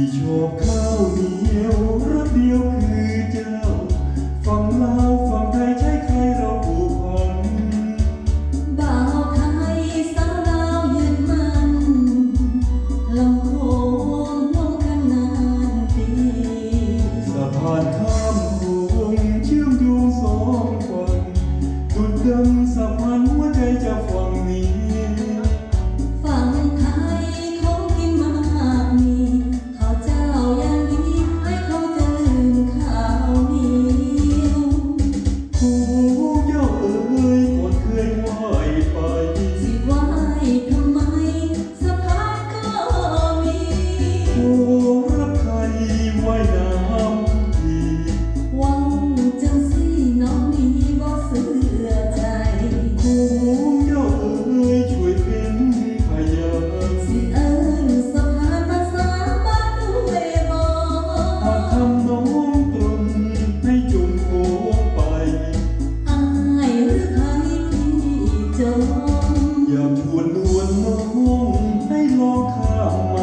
ที่ชอบข้าวเหนียวรสเดียว อย่าชวนนวลน้องให้ลองข้าม